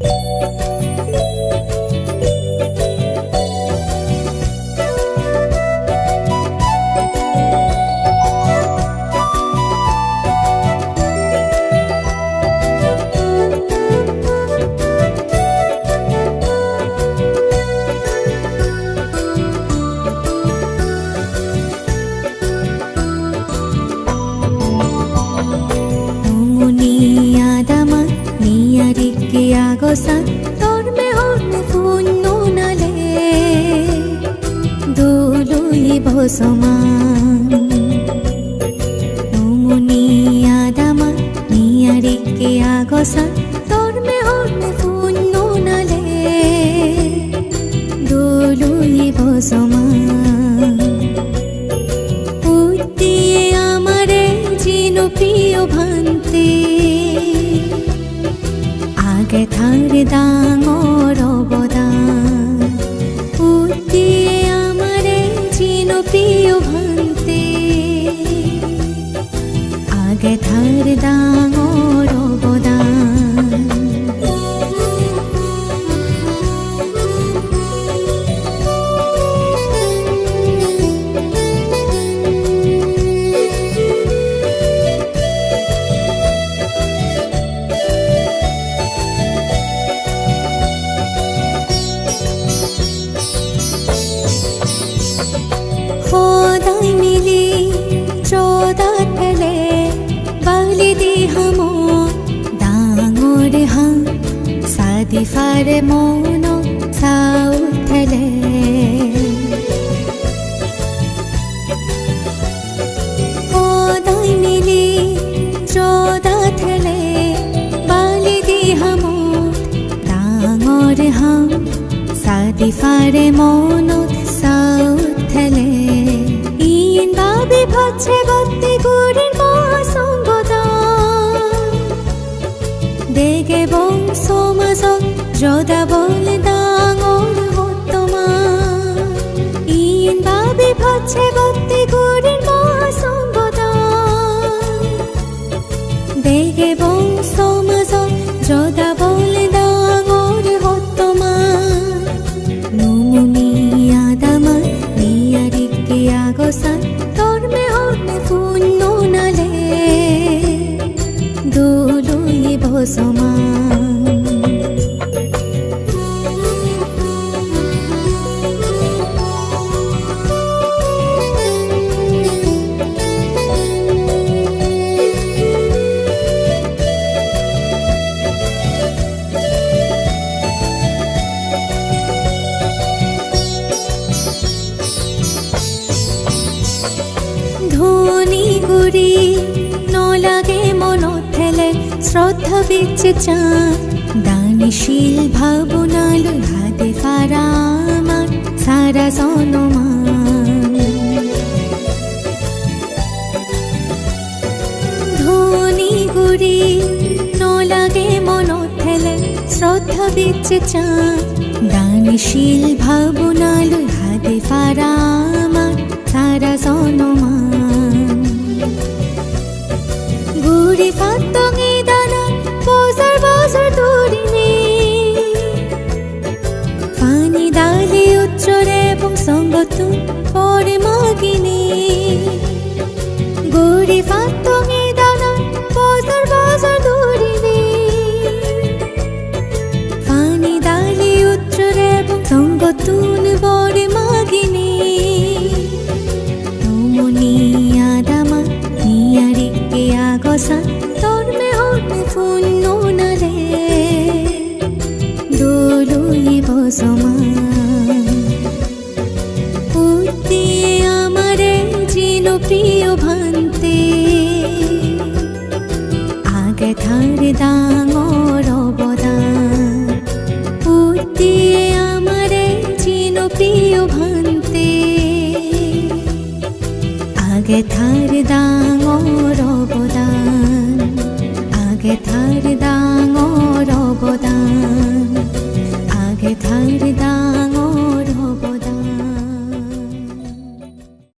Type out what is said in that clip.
Música تر مهر فنون علی دولوی بازمان نمونی آدما نیاری که آگسا تر مهر فنون علی دولوی بازمان আগে হাম সাদি ফাৰে মনত চাউথলে ইন ভাবি ভাবছে গত্তে গুড়ির বলে হতমা ইন ভাবি ভাবছে গত্তে গুড়ির মহাসঙ্গতা দেগে বংশ মাজত যদা ঠেলে শ্ৰদ্ধা বিচ্ছে চাঁদ দানশীল ভাৱনালৈ হাতে ফাৰা আমাৰ সাৰা জনমান। ধনী গুৰি নলাগে মনত ঠেলে শ্ৰদ্ধা বিচ্ছে চাঁদ দানশীল ভাৱনালৈ হাতে ফাৰা আমাৰ সাৰা সঙ্গতু পরে মাগিনে। গুড়ি ফাটঙি দানা বজাৰ বজাৰ দৌৰিনে পানি ডালি উচ্চৰে এবং সঙ্গতুন মাগিনে। তুমনি আদামা নিয়ারিকে আগসা তর্মে হর্মে ফুন্ন দোলুই বসমা। প্রিয় ভান্তে, আগে থারে ডাঙর অবদান উদ্দিয়ে আমারে চিনো প্রিয় ভান্তে। আগে থার ডাঙৰ অৱদান আগে থাৰ ডাঙৰ